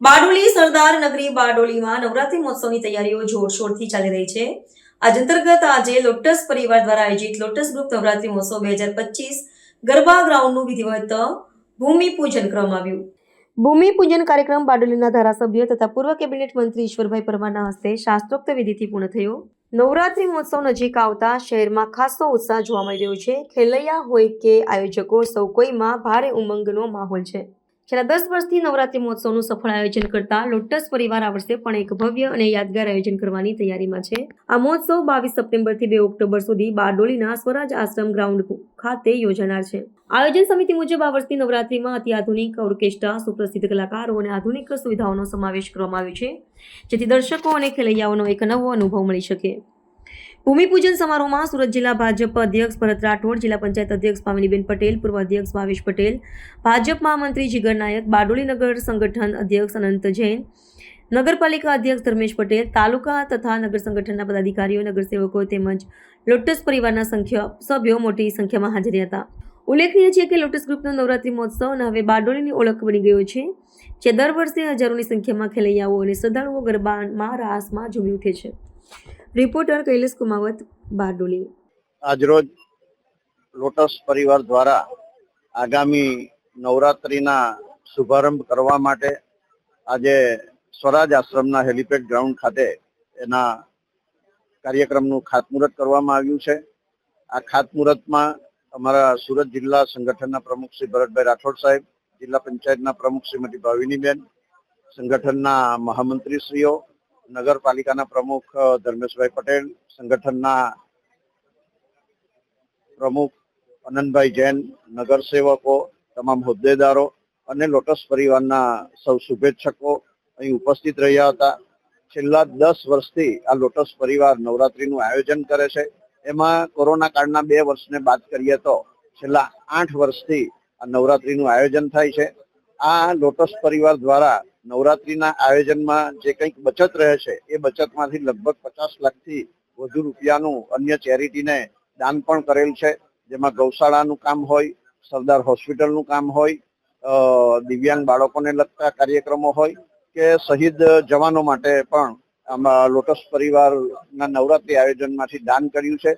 બારડોલી સરદાર નગરી બારડોલીમાં નવરાત્રી મહોત્સવની તૈયારીઓ જોરશોરથી ચાલી રહી છે. આજ અંતર્ગત આજે લોટસ પરિવાર દ્વારા આયોજિત લોટસ ગ્રુપ નવરાત્રી મહોત્સવ બે હજાર પચીસ ગરબા ગ્રાઉન્ડનું વિધિવત ભૂમિપૂજન કરવામાં આવ્યું. ભૂમિપૂજન કાર્યક્રમ બારડોલીના ધારાસભ્ય તથા પૂર્વ કેબિનેટ મંત્રી ઈશ્વરભાઈ પરમારના હસ્તે શાસ્ત્રોક્ત વિધિથી પૂર્ણ થયો. નવરાત્રી મહોત્સવ નજીક આવતા શહેરમાં ખાસો ઉત્સાહ જોવા મળી રહ્યો છે. ખેલૈયા હોય કે આયોજકો સૌ કોઈમાં ભારે ઉમંગનો માહોલ છે. છેલ્લા દસ વર્ષથી નવરાત્રી મહોત્સવનું સફળ આયોજન કરતા લોટસ પરિવાર આ વર્ષે પણ એક ભવ્ય અને યાદગાર આયોજન કરવાની તૈયારીમાં છે. આ મહોત્સવ બાવીસ સપ્ટેમ્બરથી બે ઓક્ટોબર સુધી બારડોલીના સ્વરાજ આશ્રમ ગ્રાઉન્ડ ખાતે યોજાનાર છે. આયોજન સમિતિ મુજબ આ વર્ષની નવરાત્રીમાં અતિ આધુનિક ઓર્કેસ્ટ્રા, સુપ્રસિદ્ધ કલાકારો અને આધુનિક સુવિધાઓનો સમાવેશ કરવામાં આવ્યો છે, જેથી દર્શકો અને ખેલૈયાઓનો એક નવો અનુભવ મળી શકે. ભૂમિપૂજન સમારોહમાં સુરત જિલ્લા ભાજપ અધ્યક્ષ ભરત રાઠોડ, જિલ્લા પંચાયત અધ્યક્ષ પામિનીબેન પટેલ, પૂર્વ અધ્યક્ષ ભાવેશ પટેલ, ભાજપ મહામંત્રી જીગર નાયક બારડોલી નગર સંગઠન અધ્યક્ષ અનંત જૈન, નગરપાલિકા અધ્યક્ષ ધર્મેશ પટેલ, તાલુકા તથા નગર સંગઠનના પદાધિકારીઓ, નગરસેવકો તેમજ લોટસ પરિવારના સંખ્ય સભ્યો મોટી સંખ્યામાં હાજર હતા. ઉલ્લેખનીય છે કે લોટસ ગ્રુપનો નવરાત્રી મહોત્સવ હવે બારડોલીની ઓળખ બની ગયો છે, જે દર વર્ષે હજારોની સંખ્યામાં ખેલૈયાઓ અને શ્રદ્ધાળુઓ ગરબામાં, રાસમાં ઝૂમી ઉઠે છે. રિપોર્ટર કૈલેશ કુમાવત, બારડોલી. આજરોજ લોટસ પરિવાર દ્વારા આગામી નવરાત્રિના શુભારંભ કરવા માટે આજે સ્વરાજ આશ્રમના હેલિપેડ ગ્રાઉન્ડ ખાતે એના કાર્યક્રમનું ખાતમુહૂર્ત કરવામાં આવ્યું છે. આ ખાતમુહૂર્તમાં અમારા સુરત જિલ્લા સંગઠનના પ્રમુખ શ્રી ભરતભાઈ રાઠોડ સાહેબ, જિલ્લા પંચાયતના પ્રમુખ શ્રીમતી ભાવિનીબેન, સંગઠનના મહામંત્રીશ્રીઓ નગરપાલિકાના પ્રમુખ ધર્મેશભાઈ પટેલ, સંગઠનના પ્રમુખ અનંતભાઈ જૈન, નગરસેવકો, તમામ હોદ્દેદારો અને લોટસ પરિવારના સૌ શુભેચ્છકો અહીં ઉપસ્થિત રહ્યા હતા. છેલ્લા દસ વર્ષથી આ લોટસ પરિવાર નવરાત્રીનું આયોજન કરે છે. એમાં કોરોના કાળના બે વર્ષને બાદ કરીએ તો છેલ્લા આઠ વર્ષથી આ નવરાત્રીનું આયોજન થાય છે. આ લોટસ પરિવાર દ્વારા નવરાત્રીના આયોજનમાં જે કંઈક બચત રહે છે, એ બચતમાંથી લગભગ પચાસ લાખથી વધુ રૂપિયાનું અન્ય ચેરિટીને દાન પણ કરેલ છે. જેમાં ગૌશાળાનું કામ હોય, સરદાર હોસ્પિટલનું કામ હોય દિવ્યાંગ બાળકોને લગતા કાર્યક્રમો હોય કે શહીદ જવાનો માટે પણ આમાં લોટસ પરિવારના નવરાત્રી આયોજનમાંથી દાન કર્યું છે.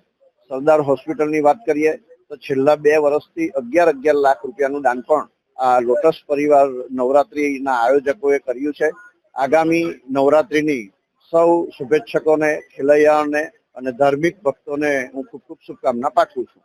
સરદાર હોસ્પિટલની વાત કરીએ તો છેલ્લા બે વર્ષથી અગિયાર અગિયાર લાખ રૂપિયાનું દાન પણ આ લોટસ પરિવાર નવરાત્રીના આયોજકોએ કર્યું છે. આગામી નવરાત્રીની સૌ શુભેચ્છકોને, ખેલૈયાઓને અને ધાર્મિક ભક્તોને હું ખૂબ ખૂબ શુભકામના પાઠવું છું.